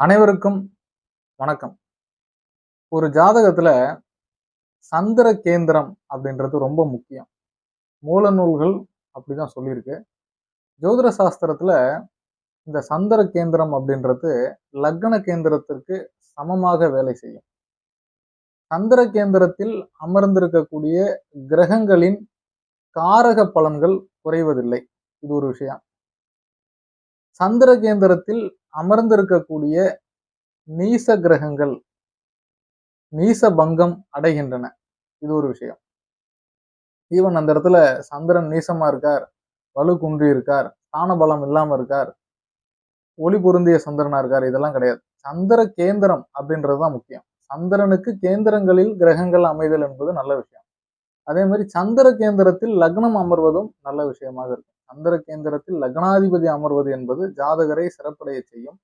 அனைவருக்கும் வணக்கம். ஒரு ஜாதகத்துல சந்திர கேந்திரம் அப்படின்றது ரொம்ப முக்கியம். மூல நூல்கள் அப்படிதான் சொல்லியிருக்கு. ஜோதிட சாஸ்திரத்துல இந்த சந்திர கேந்திரம் அப்படின்றது லக்ன கேந்திரத்திற்கு சமமாக வேலை செய்யும். சந்திர கேந்திரத்தில் அமர்ந்திருக்கக்கூடிய கிரகங்களின் காரக பலன்கள் குறைவதில்லை. இது ஒரு விஷயம். சந்திர கேந்திரத்தில் அமர்ந்திருக்கக்கூடிய நீச கிரகங்கள் நீச பங்கம் அடைகின்றன. இது ஒரு விஷயம். ஈவன் அந்த இடத்துல சந்திரன் நீசமா இருக்கார் வலு குன்றி இருக்கார் ஸ்தான பலம் இல்லாம இருக்கார் ஒளி பொருந்திய சந்திரனா இருக்கார் இதெல்லாம் கிடையாது. சந்திர கேந்திரம் அப்படின்றது தான் முக்கியம். சந்திரனுக்கு கேந்திரங்களில் கிரகங்கள் அமைதல் என்பது நல்ல விஷயம். அதே மாதிரி சந்திர கேந்திரத்தில் லக்னம் அமர்வதும் நல்ல விஷயமாக இருக்கும். சந்திர கேந்திரத்தில் லக்னாதிபதி அமர்வது என்பது ஜாதகரை சிறப்படைய செய்யும்.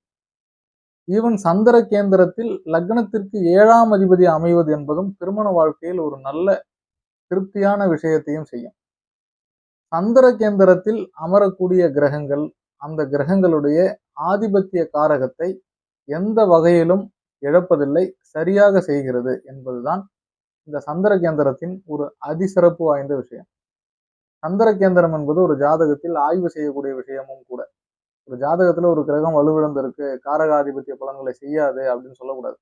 ஈவன் சந்திர கேந்திரத்தில் லக்னத்திற்கு ஏழாம் அதிபதி அமைவது என்பதும் திருமண வாழ்க்கையில் ஒரு நல்ல திருப்தியான விஷயத்தையும் செய்யும். சந்திர கேந்திரத்தில் அமரக்கூடிய கிரகங்கள் அந்த கிரகங்களுடைய ஆதிபத்திய காரகத்தை எந்த வகையிலும் இழப்பதில்லை சரியாக செய்கிறது என்பதுதான் இந்த சந்திர கேந்திரத்தின் ஒரு அதிசிறப்பு வாய்ந்த விஷயம். சந்திர கேந்திரம் என்பது ஒரு ஜாதகத்தில் ஆய்வு செய்யக்கூடிய விஷயமும் கூட. ஒரு ஜாதகத்துல ஒரு கிரகம் வலுவிழந்திருக்கு காரகாதிபத்திய பலன்களை செய்யாது அப்படின்னு சொல்லக்கூடாது.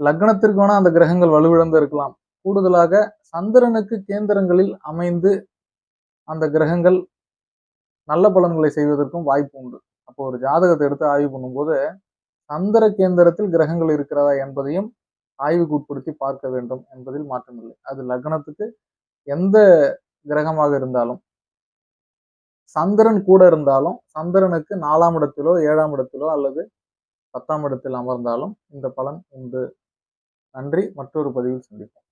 லக்னத்திற்கு வேணா அந்த கிரகங்கள் வலுவிழந்து இருக்கலாம் கூடுதலாக சந்திரனுக்கு கேந்திரங்களில் அமைந்து அந்த கிரகங்கள் நல்ல பலன்களை செய்வதற்கும் வாய்ப்பு உண்டு. அப்போ ஒரு ஜாதகத்தை எடுத்து ஆய்வு பண்ணும்போது சந்திர கேந்திரத்தில் கிரகங்கள் இருக்கிறதா என்பதையும் ஆய்வுக்கு உட்படுத்தி பார்க்க வேண்டும் என்பதில் மாற்றமில்லை. அது லக்னத்துக்கு எந்த கிரகமாக இருந்தாலும் சந்திரன் கூட இருந்தாலும் சந்திரனுக்கு நாலாம் இடத்திலோ ஏழாம் இடத்திலோ அல்லது பத்தாம் இடத்தில் அமர்ந்தாலும் இந்த பலன் உண்டு. நன்றி. மற்றொரு பதிவில் சந்திப்போம்.